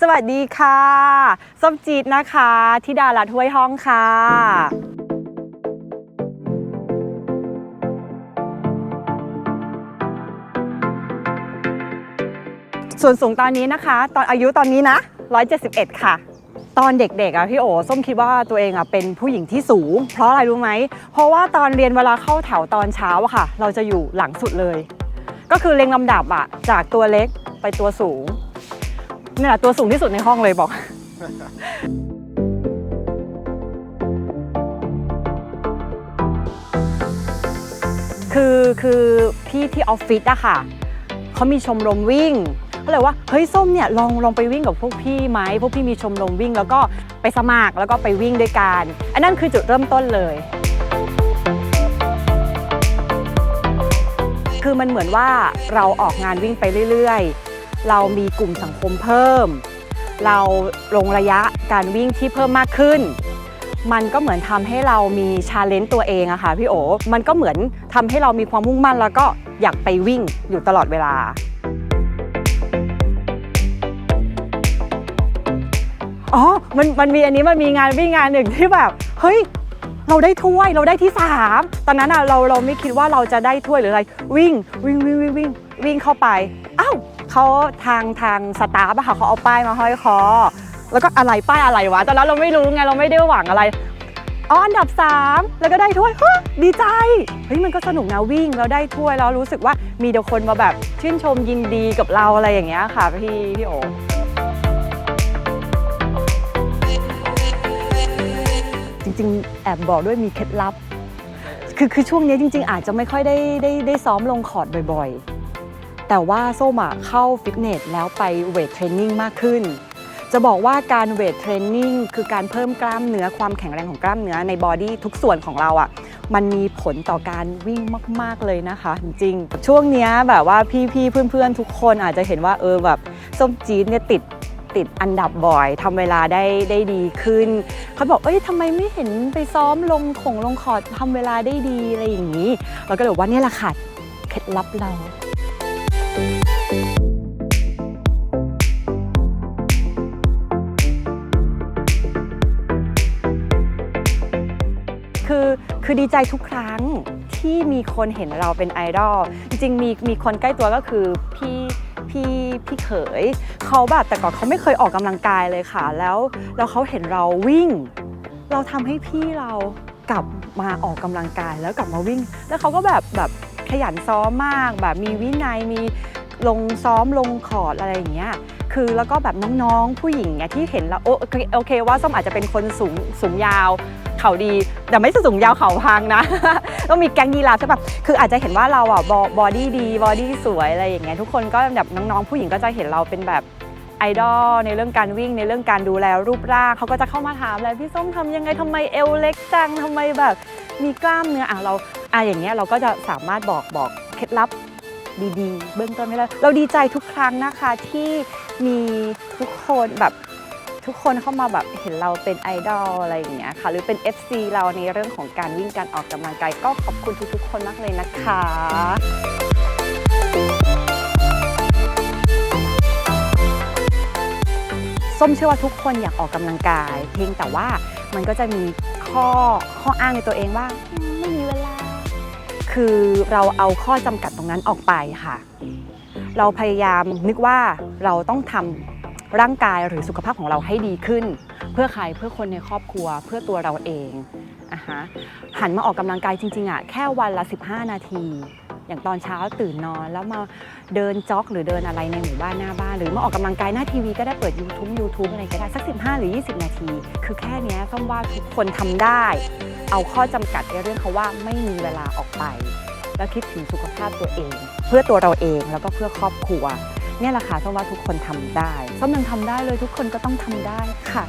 สวัสดีค่ะส้มจีดนะคะธิดาลัดห้วยห้องค่ะส่วนสูงตอนนี้นะคะ ตอนอายุตอนนี้นะ 171 ค่ะ ตอนเด็กๆอะพี่โอส้มคิดว่าตัวเองอะเป็นผู้หญิงที่สูง เพราะอะไรรู้ไหม เพราะว่าตอนเรียนเวลาเข้าแถวตอนเช้าอะค่ะ เราจะอยู่หลังสุดเลย ก็คือเรียงลำดับอะจากตัวเล็กไปตัวสูง นี่แหละตัวสูงที่สุดในห้องเลยบอกคือคือพี่ที่ออฟฟิศอะค่ะเขามีชมรมวิ่งก็เลยว่าเฮ้ยส้มเนี่ยลองลองไปวิ่งกับพวกพี่ไหมพวกพี่มีชมรมวิ่ง แล้วก็ไปสมัครแล้วก็ไปวิ่งด้วยกันอันนั้นคือจุดเริ่มต้นเลย คือมันเหมือนว่าเราออกงานวิ่งไปเรื่อย เรามีกลุ่มสังคมเพิ่ม เราลงระยะการวิ่งที่เพิ่มมากขึ้น มันก็เหมือนทำให้เรามีชาเลนจ์ตัวเองอะค่ะพี่โอมันก็เหมือนทำให้เรามีความมุ่งมั่นแล้วก็อยากไปวิ่งอยู่ตลอดเวลาอ๋อ มันมันมีอันนี้มันมีงานวิ่งงานหนึ่งที่แบบ เฮ้ย เราได้ถ้วยเราได้ที่สามตอนนั้นอะเราเราไม่คิดว่าเราจะได้ถ้วยหรืออะไร วิ่งวิ่งวิ่งวิ่งวิ่งวิ่งเข้าไปอ้าว เขาทางทางสตาฟอะค่ะเขาเอาป้ายมาห้อยคอ แล้วก็อะไรป้ายอะไรวะตอนนั้นเราไม่รู้ไงเราไม่ได้หวังอะไรอ๋ออันดับ 3 แล้วก็ได้ถ้วยฮดีใจเฮ้ยมันก็สนุกนะวิ่งแล้วได้ถ้วยแล้วรู้สึกว่ามีเด็กคนมาแบบชื่นชมยินดีกับเราอะไรอย่างเงี้ยค่ะพี่พี่โอ๋จริงๆ แอบบอกด้วยมีเคล็ดลับ คือคือช่วงนี้จริง ๆ อาจจะไม่ค่อยได้ได้ได้ซ้อมลงคอร์ดบ่อย ๆ แต่ว่าส้มเข้าฟิตเนสแล้วไปเวทเทรนนิ่งมากขึ้น จะบอกว่าการเวทเทรนนิ่งคือการเพิ่มกล้ามเนื้อความแข็งแรงของกล้ามเนื้อในบอดี้ทุกส่วนของเราอะ่ะมันมีผลต่อการวิ่งมาก ๆ เลยนะคะ จริง ช่วงเนี้ยแบบว่าพี่ๆเพื่อนๆ ทุกคนอาจจะเห็นว่าเออแบบส้มจีนเนี่ยติดติดอันดับบ่อยทำเวลาได้ได้ดีขึ้น เขาบอกเอ้ยทำไมไม่เห็นไปซ้อมลงของลงคอร์ดทำเวลาได้ดีอะไรอย่างนี้ เราก็เลยว่านี่แหละค่ะเคล็ดลับเรา คือคือดีใจทุกครั้งที่มีคนเห็นเราเป็นไอดอลจริงๆมีมีคนใกล้ตัวก็คือพี่พี่พี่เขยเขาแบบแต่ก่อนเขาไม่เคยออกกำลังกายเลยค่ะ แล้วแล้วเขาเห็นเราวิ่ง เราทำให้พี่เรากลับมาออกกำลังกายแล้วกลับมาวิ่ง แล้วเขาก็แบบแบบ ยันซ้อมมาก แบบมีวินัยมีลงซ้อมลงคอร์ดอะไรอย่างเงี้ยคือแล้วก็แบบน้องๆ ผู้หญิงเนี่ยที่เห็นแล้วโอโอเคว่าส้มอาจจะเป็นคนสูงสูงยาวเข่าดี แต่ไม่สูงยาวเข่าพังนะ ต้องมีแก๊งยีราฟใช่ปะคืออาจจะเห็นว่าเราอะบอดี้ดีบอดี้สวยอะไรอย่างเงี้ยทุกคนก็แบบน้องๆ ผู้หญิงก็จะเห็นเราเป็นแบบไอดอลในเรื่องการวิ่งในเรื่องการดูแลรูปร่างเขาก็จะเข้ามาถามเลยพี่ส้มทำยังไงทำไมเอวเล็กจังทำไมแบบมีกล้ามเนื้ออะเรา อะอย่างเงี้ยเราก็จะสามารถบอกบอกเคล็ดลับดีๆ เบื้องต้นให้เราเราดีใจทุกครั้งนะคะที่มีทุกคนแบบทุกคนเข้ามาแบบเห็นเราเป็นไอดอลอะไรอย่างเงี้ยค่ะ หรือเป็น FC เราในเรื่องของการวิ่งการออกกำลังกายก็ขอบคุณทุกๆ คนมากเลยนะคะส้มเชื่อว่าทุกคนอยากออกกำลังกาย เพียงแต่ว่ามันก็จะมีข้อข้ออ้างในตัวเองว่าไม่มีเวลา คือเราเอาข้อจำกัดตรงนั้นออกไปค่ะ เราพยายามนึกว่าเราต้องทำร่างกายหรือสุขภาพของเราให้ดีขึ้น เพื่อใครเพื่อคนในครอบครัว เพื่อตัวเราเองอะฮะหันมาออกกำลังกายจริงๆอะแค่วันละ 15 นาที อย่างตอนเช้าตื่นนอน แล้วมาเดินจ็อกหรือเดินอะไรในหมู่บ้านหน้าบ้าน หรือมาออกกำลังกายหน้าทีวีก็ได้เปิด YouTube YouTube อะไรก็ได้สัก 15 หรือ 20 นาที คือแค่นี้ส้มว่าทุกคนทำได้ เอาข้อจำกัดในเรื่องเขาว่าไม่มีเวลาออกไป แล้วคิดถึงสุขภาพตัวเอง เพื่อตัวเราเองแล้วก็เพื่อครอบครัวเนี่ยแหละค่ะส้มว่าทุกคนทำได้ส้มยังทำได้เลยทุกคนก็ต้องทำได้ค่ะ